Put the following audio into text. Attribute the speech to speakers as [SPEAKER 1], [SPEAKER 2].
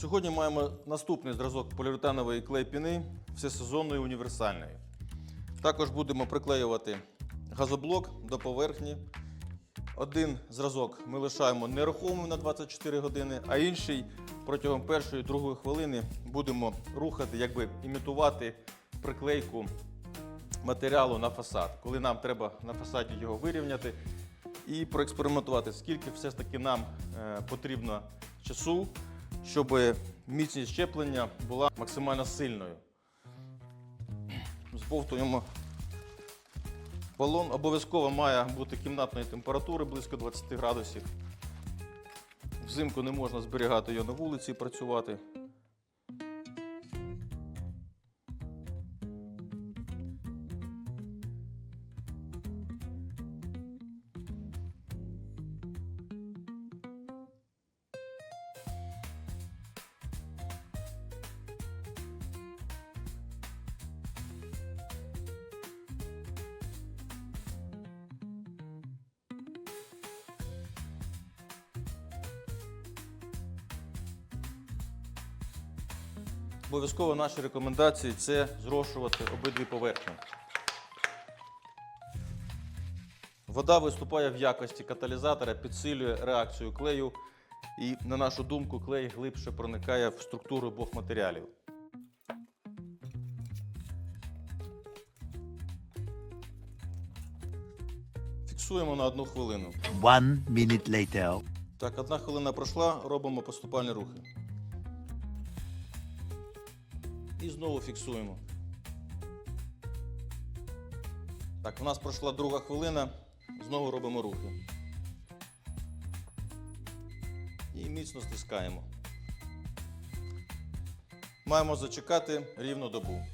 [SPEAKER 1] Сьогодні маємо наступний зразок поліуретанової клей-піни всесезонної універсальної. Також будемо приклеювати газоблок до поверхні. Один зразок ми лишаємо нерухомим на 24 години, а інший протягом першої другої хвилини будемо рухати, якби імітувати приклейку матеріалу на фасад, коли нам треба на фасаді його вирівняти і проекспериментувати, скільки все ж таки нам е, потрібно часу, щоб міцність щеплення була максимально сильною. Збовтуємо балон. Обов'язково має бути кімнатної температури близько 20 градусів. Взимку не можна зберігати його на вулиці і працювати. Обов'язково наші рекомендації це зрошувати обидві поверхні. Вода виступає в якості каталізатора, підсилює реакцію клею і, на нашу думку, клей глибше проникає в структуру обох матеріалів. Фіксуємо на одну хвилину.
[SPEAKER 2] One minute later.
[SPEAKER 1] Так, одна хвилина пройшла, робимо поступальні рухи. І знову фіксуємо. Так, у нас пройшла друга хвилина, знову робимо руки. І міцно стискаємо. Маємо зачекати рівну добу.